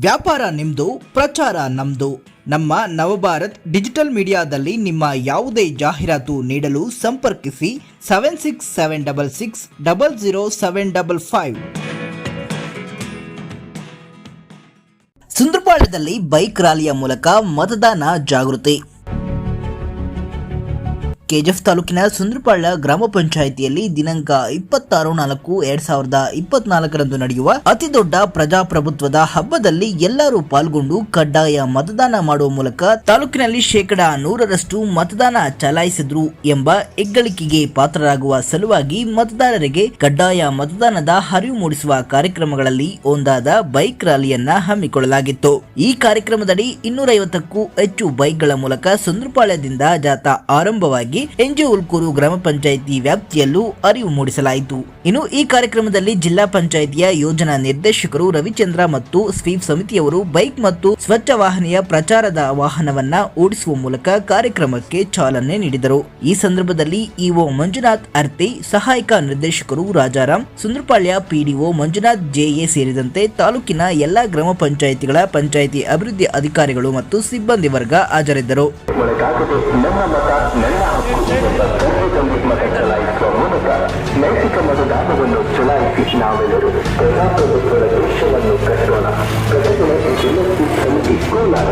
ವ್ಯಾಪಾರ ನಿಮ್ದು, ಪ್ರಚಾರ ನಮ್ದು. ನಮ್ಮ ನವಭಾರತ್ ಡಿಜಿಟಲ್ ಮೀಡಿಯಾದಲ್ಲಿ ನಿಮ್ಮ ಯಾವುದೇ ಜಾಹೀರಾತು ನೀಡಲು ಸಂಪರ್ಕಿಸಿ seven six seven double six double zero seven double five. ಸುಂದರಪಾಳ್ಯದಲ್ಲಿ bike ರ್ಯಾಲಿಯ ಮೂಲಕ ಮತದಾನ ಜಾಗೃತಿ. ಕೆಜಿಎಫ್ ತಾಲೂಕಿನ ಸುಂದ್ರಪಾಳ್ಯ ಗ್ರಾಮ ಪಂಚಾಯಿತಿಯಲ್ಲಿ ದಿನಾಂಕ ಇಪ್ಪತ್ತಾರು ನಾಲ್ಕು ಎರಡ್ ಸಾವಿರದ ಇಪ್ಪತ್ನಾಲ್ಕರಂದು ನಡೆಯುವ ಅತಿ ದೊಡ್ಡ ಪ್ರಜಾಪ್ರಭುತ್ವದ ಹಬ್ಬದಲ್ಲಿ ಎಲ್ಲರೂ ಪಾಲ್ಗೊಂಡು ಕಡ್ಡಾಯ ಮತದಾನ ಮಾಡುವ ಮೂಲಕ ತಾಲೂಕಿನಲ್ಲಿ ಶೇಕಡ ನೂರರಷ್ಟು ಮತದಾನ ಚಲಾಯಿಸಿದ್ರು ಎಂಬ ಹೆಗ್ಗಳಿಕೆಗೆ ಪಾತ್ರರಾಗುವ ಸಲುವಾಗಿ ಮತದಾರರಿಗೆ ಕಡ್ಡಾಯ ಮತದಾನದ ಹರಿವು ಮೂಡಿಸುವ ಕಾರ್ಯಕ್ರಮಗಳಲ್ಲಿ ಒಂದಾದ ಬೈಕ್ ರ್ಯಾಲಿಯನ್ನ ಹಮ್ಮಿಕೊಳ್ಳಲಾಗಿತ್ತು. ಈ ಕಾರ್ಯಕ್ರಮದಡಿ ಇನ್ನೂರೈವತ್ತಕ್ಕೂ ಹೆಚ್ಚು ಬೈಕ್ಗಳ ಮೂಲಕ ಸುಂದ್ರಪಾಳ್ಯದಿಂದ ಜಾಥಾ ಆರಂಭವಾಗಿ ಎನ್ಜಿ ಉಲ್ಕೂರು ಗ್ರಾಮ ಪಂಚಾಯಿತಿ ವ್ಯಾಪ್ತಿಯಲ್ಲೂ ಅರಿವು ಮೂಡಿಸಲಾಯಿತು. ಇನ್ನು ಈ ಕಾರ್ಯಕ್ರಮದಲ್ಲಿ ಜಿಲ್ಲಾ ಪಂಚಾಯಿತಿಯ ಯೋಜನಾ ನಿರ್ದೇಶಕರು ರವಿಚಂದ್ರ ಮತ್ತು ಸ್ವೀಪ್ ಸಮಿತಿಯವರು ಬೈಕ್ ಮತ್ತು ಸ್ವಚ್ಛ ವಾಹನೆಯ ಪ್ರಚಾರದ ವಾಹನವನ್ನ ಓಡಿಸುವ ಮೂಲಕ ಕಾರ್ಯಕ್ರಮಕ್ಕೆ ಚಾಲನೆ ನೀಡಿದರು. ಈ ಸಂದರ್ಭದಲ್ಲಿ ಇಒ ಮಂಜುನಾಥ್ ಅರ್ತಿ, ಸಹಾಯಕ ನಿರ್ದೇಶಕರು ರಾಜಾರಾಮ್ ಸುಂದರಪಾಳ್ಯ ಪಿಡಿಒ ಮಂಜುನಾಥ್ ಜೆಎ ಸೇರಿದಂತೆ ತಾಲೂಕಿನ ಎಲ್ಲಾ ಗ್ರಾಮ ಪಂಚಾಯಿತಿಗಳ ಪಂಚಾಯಿತಿ ಅಭಿವೃದ್ಧಿ ಅಧಿಕಾರಿಗಳು ಮತ್ತು ಸಿಬ್ಬಂದಿ ವರ್ಗ ಹಾಜರಿದ್ದರು. ಒಳಗಾಗದೆ ನಮ್ಮ ಮತ ನನ್ನ ಹಕ್ಕು ಎಂಬ ಕರ್ತವ್ಯ ಮತ ಚಲಾಯಿಸುವ ಮೂಲಕ ನೈತಿಕ ಮತದಾನವನ್ನು ಚಲಾಯಿಸಿ ನಾವೆಲ್ಲರೂ ಪ್ರಜಾಪ್ರಭುತ್ವದ ದೇಶವನ್ನು ಕಟ್ಟೋಣ ಜಿಲ್ಲಾ ಸಮಿತಿ ಕೋಲಾರ